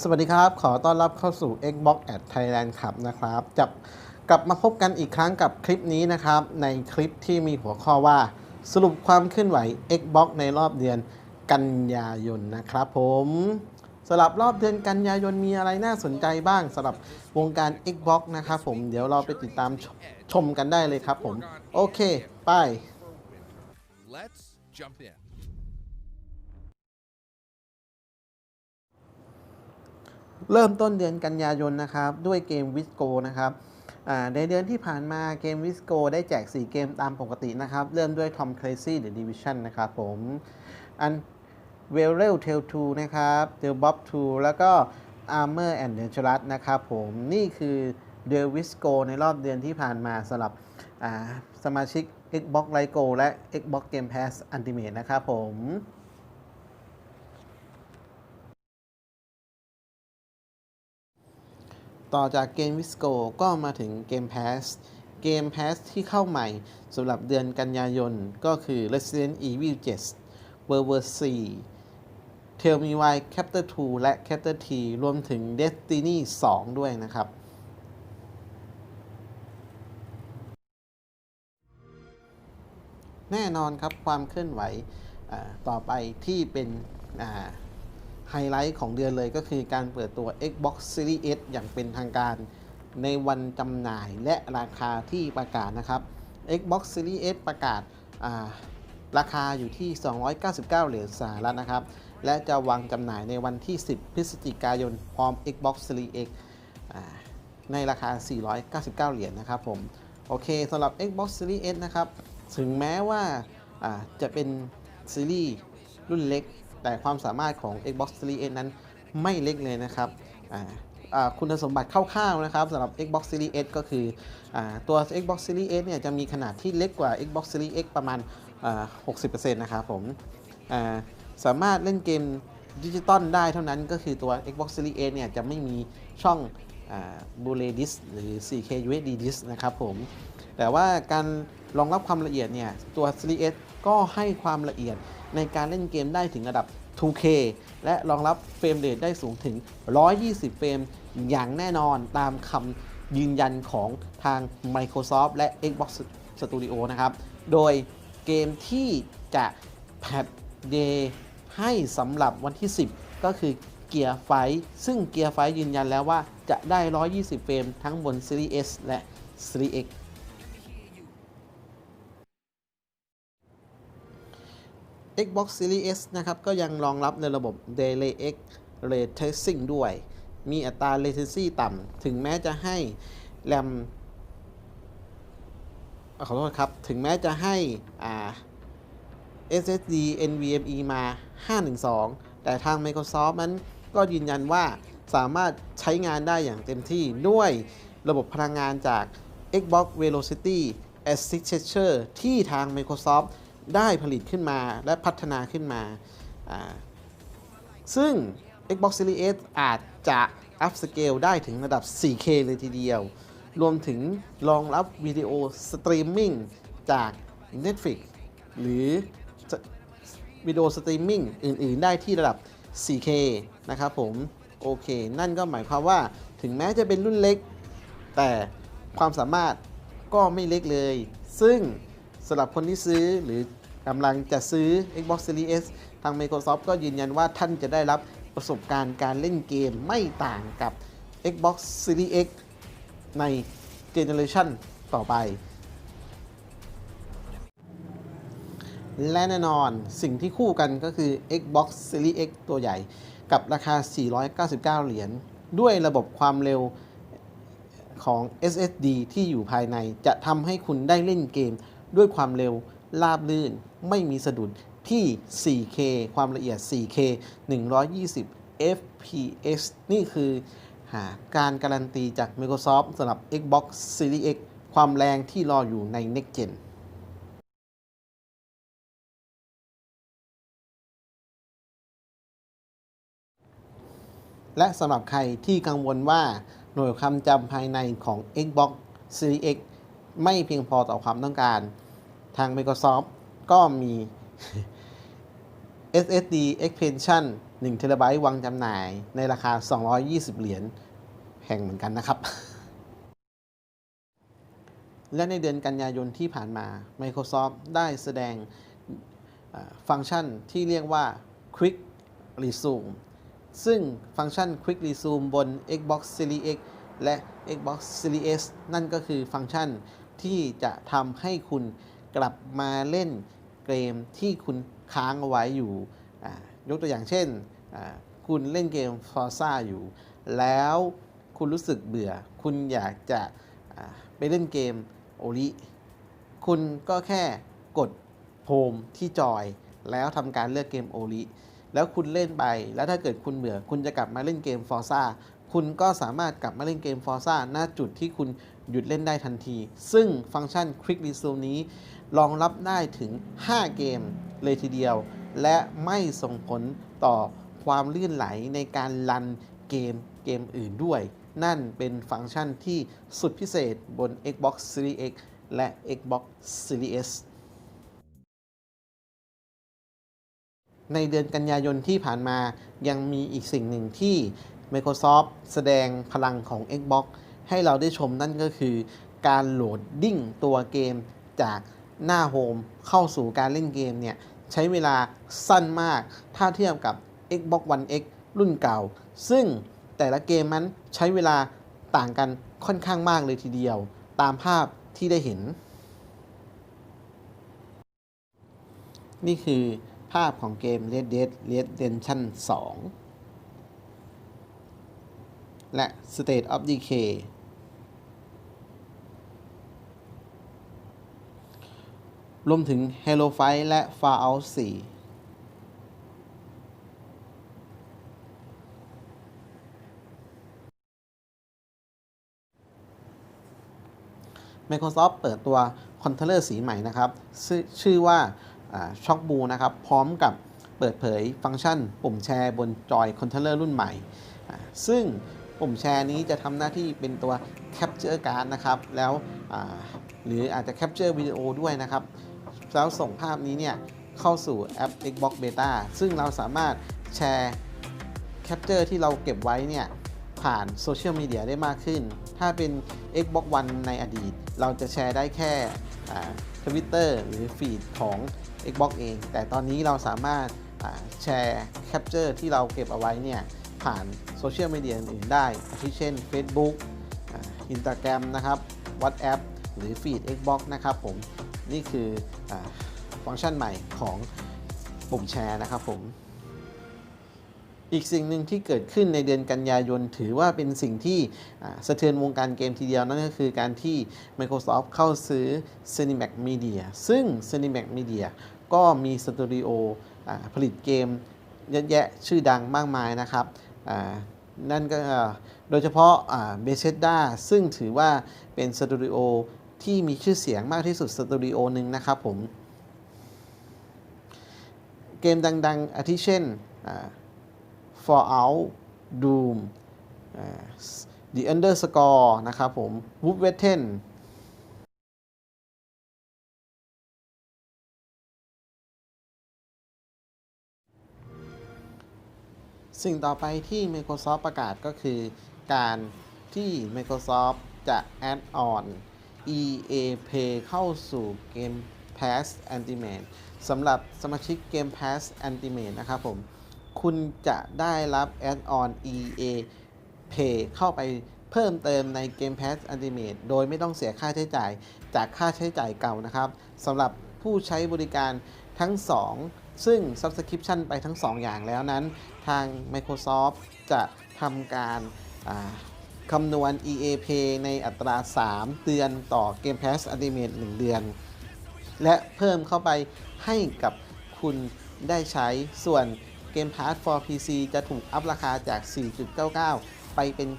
สวัสดีครับ ขอต้อนรับเข้าสู่ Xbox at Thailand ครับนะครับจะกลับมาพบกันอีกครั้งกับคลิปนี้นะครับ ในคลิปที่มีหัวข้อว่า สรุปความเคลื่อนไหว Xbox ในรอบเดือนกันยายนนะครับผมสำหรับรอบเดือนกันยายนมีอะไรน่าสนใจบ้างสำหรับวงการ Xbox นะครับผมเดี๋ยวเราไปติดตามชชมกันได้เลยครับผม โอเค ไป Let's jump in. เริ่มต้นเดือนกันยายนนะครับด้วยเกมวิสโกนะครับในเดือนที่ผ่านมาเกมวิสโกได้แจก 4 เกมตามปกตินะครับ เริ่มด้วย Tom Clancy The Division นะครับผมอัน v e l e l Tale 2นะครับ The Bob 2 แล้วก็ Armor and Dangerous นะครับผมนี่คือเดือนวิสโกในรอบเดือนที่ผ่านมาสำหรับสมาชิก Xbox Live Go และ Xbox Game Pass Ultimate นะครับผม ต่อจากเกมวิสโกก็มาถึงเกม Pass เกม Pass ที่เข้าใหม่สำหรับเดือนกันยายน ก็คือ Resident Evil 7 World War 4 Tell Me Why Chapter 2 และ Chapter 3 รวมถึง Destiny 2 ด้วยนะครับแน่นอนครับความเคลื่อนไหวต่อไปที่เป็น ไฮไลท์ของเดือนเลยก็คือการเปิดตัว Xbox Series S อย่างเป็นทางการในวันจำหน่ายและราคาที่ประกาศนะครับ Xbox Series S ประกาศาราคาอยู่ที่ 299 เหรียญสหรัฐนะครับ และจะวางจำหน่ายในวันที่ 10 พฤศจิกายน พร้อม Xbox Series X ในราคา 499 เหรียญนะครับผม โอเคสำหรับ Xbox Series S นะครับ ถึงแม้ว่าอ่าจะเป็นซีรีส์รุ่นเล็ก แต่ความสามารถของ Xbox Series S นั้นไม่เล็กเลยนะครับคุณสมบัติคร่าวๆนะครับสำหรับ Xbox Series S ก็คืออตัว Xbox Series S เนี่ยจะมีขนาดที่เล็กกว่า Xbox Series X ประมาณ 60%นะครับผมสามารถเล่นเกมดิจิตอลได้เท่านั้นก็คือตัว Xbox Series S เนี่ยจะไม่มีช่องบูเลดิสหรือ 4K UHD disk นะครับผม แต่ว่าการรองรับความละเอียดเนี่ยตัว Series S ก็ให้ความละเอียด ในการเล่นเกมได้ถึงระดับ 2K และรองรับเฟรมเรทได้สูงถึง 120 เฟรมอย่างแน่นอนตามคำยืนยันของทาง Microsoft และ Xbox Studio นะครับ โดยเกมที่จะแพทเดย์ให้สำหรับวันที่ 10 ก็คือเกียร์ไฟ ซึ่งเกียร์ไฟยืนยันแล้วว่าจะได้ 120 เฟรมทั้งบน Series S และ Series X Xbox Series S นะครับ ก็ยังรองรับในระบบ DirectX Ray Tracing ด้วย มีอัตรา latency ต่ำ ถึงแม้จะให้แรมขอโทษครับ ถึงแม้จะให้อ่า SSD NVMe มา 512 แต่ทาง Microsoft นั้นก็ยืนยันว่าสามารถใช้งานได้อย่างเต็มที่ด้วยระบบพลังงานจาก Xbox Velocity Architecture ที่ทาง Microsoft ได้ผลิตขึ้นมาและพัฒนาขึ้นมา ซึ่ง Xbox Series S อาจจะ up scale ได้ถึงระดับ 4K เลยทีเดียว รวมถึงรองรับวิดีโอสตรีมมิ่งจาก Netflix หรือวิดีโอสตรีมมิ่งอื่น ๆ ได้ที่ระดับ 4K นะครับผม โอเค นั่นก็หมายความว่าถึงแม้จะเป็นรุ่นเล็ก แต่ความสามารถก็ไม่เล็กเลย ซึ่ง สำหรับคนที่ซื้อหรือกำลังจะซื้อ Xbox Series S ทาง Microsoft ก็ยืนยันว่าท่านจะได้รับประสบการณ์การเล่นเกมไม่ต่างกับ Xbox Series X ในเจเนอเรชันต่อไป และแน่นอนสิ่งที่คู่กันก็คือ Xbox Series X ตัวใหญ่กับราคา 499 เหรียญ ด้วยระบบความเร็วของ SSD ที่อยู่ภายในจะทำให้คุณได้เล่นเกม ด้วยความเร็วราบลื่นไม่มีสะดุดที่ 4K ความละเอียด 4K 120 FPS นี่คือหาการการันตีจาก Microsoft สำหรับ Xbox Series X ความแรงที่รออยู่ใน Next Gen และสำหรับใครที่กังวลว่าหน่วยความจำภายในของ Xbox Series X ไม่เพียงพอต่อความต้องการ ทาง Microsoft ก็มี SSD expansion 1เทราไบต์วางจำหน่ายในราคา 220 เหรียญแห่งเหมือนกันนะครับ และในเดือนกันยายนที่ผ่านมา Microsoft ได้แสดงฟังก์ชันที่เรียกว่า Quick Resume ซึ่งฟังก์ชัน Quick Resume บน Xbox Series X และ Xbox Series S นั่นก็คือฟังก์ชันที่จะทำให้คุณ กลับมาเล่นเกมที่คุณค้างเอาไว้อยู่ ยกตัวอย่างเช่น คุณเล่นเกม Forza อยู่ แล้วคุณรู้สึกเบื่อ คุณอยากจะไปเล่นเกมโอริคุณก็แค่กดโฮมที่จอย แล้วทำการเลือกเกมโอริแล้วคุณเล่นไป แล้วถ้าเกิดคุณเบื่อ คุณจะกลับมาเล่นเกม Forza คุณก็สามารถกลับมาเล่นเกม Forza ณจุดที่คุณ หยุดเล่นได้ทันที ซึ่งฟังก์ชัน Quick Resume นี้ รองรับได้ถึง 5 เกมเลยทีเดียว และไม่ส่งผลต่อความลื่นไหลในการรันเกมเกมอื่นด้วย นั่นเป็นฟังก์ชันที่สุดพิเศษบน Xbox Series X และ Xbox Series S ในเดือนกันยายนที่ผ่านมายังมีอีกสิ่งหนึ่งที่ Microsoft แสดงพลังของ Xbox ให้เราได้ชมนั่นก็คือ การโหลดดิ้งตัวเกมจากหน้าโฮมเข้าสู่การเล่นเกมเนี่ยใช้เวลาสั้นมาก ถ้าเทียบกับ Xbox One X รุ่นเก่า ซึ่งแต่ละเกมนั้นใช้เวลาต่างกันค่อนข้างมากเลยทีเดียว ตามภาพที่ได้เห็น นี่คือภาพของเกม Red Dead Redemption 2 และ State of Decay รวมถึง Halo 5และ Fallout 4 Microsoft เปิดตัวคอนโทรลเลอร์สีใหม่นะครับ ชื่อว่าช็อคบูนะครับ พร้อมกับเปิดเผยฟังก์ชัน ปุ่มแชร์บนจอยคอนโทรลเลอร์รุ่นใหม่ ซึ่งปุ่มแชร์นี้จะทำหน้าที่เป็นตัว Capture Card นะครับ แล้วหรืออาจจะ Capture วิดีโอด้วยนะครับ แล้วส่งภาพนี้เนี่ยเข้าสู่แอป Xbox Beta ซึ่งเราสามารถแชร์แคปเจอร์ที่เราเก็บไว้เนี่ยผ่านโซเชียลมีเดียได้มากขึ้น ถ้าเป็น Xbox One ในอดีต เราจะแชร์ได้แค่ทวิตเตอร์หรือฟีดของ Xbox เอง แต่ตอนนี้เราสามารถแชร์แคปเจอร์ที่เราเก็บเอาไว้เนี่ยผ่านโซเชียลมีเดียอื่นๆได้อาทิเช่น Facebook อินสตาแกรมนะครับ WhatsApp หรือฟีด Xbox นะครับผมนี่คืออฟังก์ชันใหม่ของปุ่มแชร์นะครับผมอีกสิ่งหนึ่งที่เกิดขึ้นในเดือนกันยายน ถือว่าเป็นสิ่งที่สะเทือนวงการเกมทีเดียวนั่นก็คือการที่ Microsoft เข้าซื้อ Cinemax Media ซึ่ง Cinemax Media ก็มีสตูดิโอผลิตเกมเยอะแยะชื่อดังมากมายนะครับนั่นก็โดยเฉพาะเบเซด้าซึ่งถือว่าเป็นสตูดิโอ ที่มีชื่อเสียงมากที่สุดสตูดิโอหนึ่งนะครับผม เกมดังๆ อาทิเช่น Fallout Doom The Underscore นะครับผม w o o d w e t t e n สิ่งต่อไปที่ Microsoft ประกาศก็คือการที่ Microsoft จะ add on EA Play เข้าสู่ Game Pass Ultimate สำหรับสมาชิก Game Pass Ultimate นะครับผม คุณจะได้รับ Add-on EA Pay เข้าไปเพิ่มเติมใน Game Pass Ultimate โดยไม่ต้องเสียค่าใช้จ่ายจากค่าใช้จ่ายเก่านะครับสำหรับผู้ใช้บริการทั้ง 2 ซึ่ง Subscription ไปทั้ง 2 อย่างแล้วนั้น ทาง Microsoft จะทำการ คำนวณ EA Pay ในอัตรา 3 เดือนต่อ Game Pass Ultimate 1 เดือน และเพิ่มเข้าไปให้กับคุณได้ใช้ ส่วน Game Pass for PC จะถูกอัพราคาจาก 4.99 ไปเป็น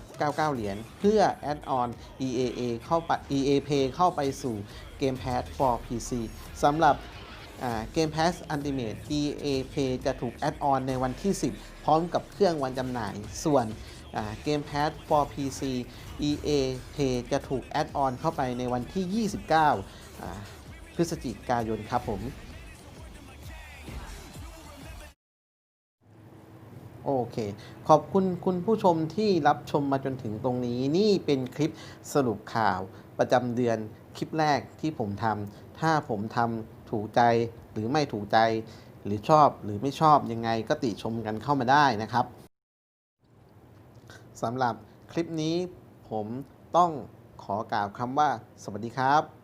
9.99 เหรียญ เพื่อ add on EAA เข้าไป EA Pay เข้าไปสู่ Game Pass for PC สำหรับอ่า Game Pass Ultimate EA Pay จะถูก add on ในวันที่ 10 พร้อมกับเครื่องวันจำหน่าย ส่วน อ่า Game Pass for PC EA Pay จะถูก add on เข้าไปในวันที่ 29อ่าพฤศจิกายนครับผม โอเค ขอบคุณคุณผู้ชมที่รับชมมาจนถึงตรงนี้ นี่เป็นคลิปสรุปข่าวประจำเดือนคลิปแรกที่ผมทำ ถ้าผมทำถูกใจหรือไม่ถูกใจ หรือชอบหรือไม่ชอบยังไงก็ติชมกันเข้ามาได้นะครับ สำหรับคลิปนี้ผมต้องขอกล่าวคำว่าสวัสดีครับ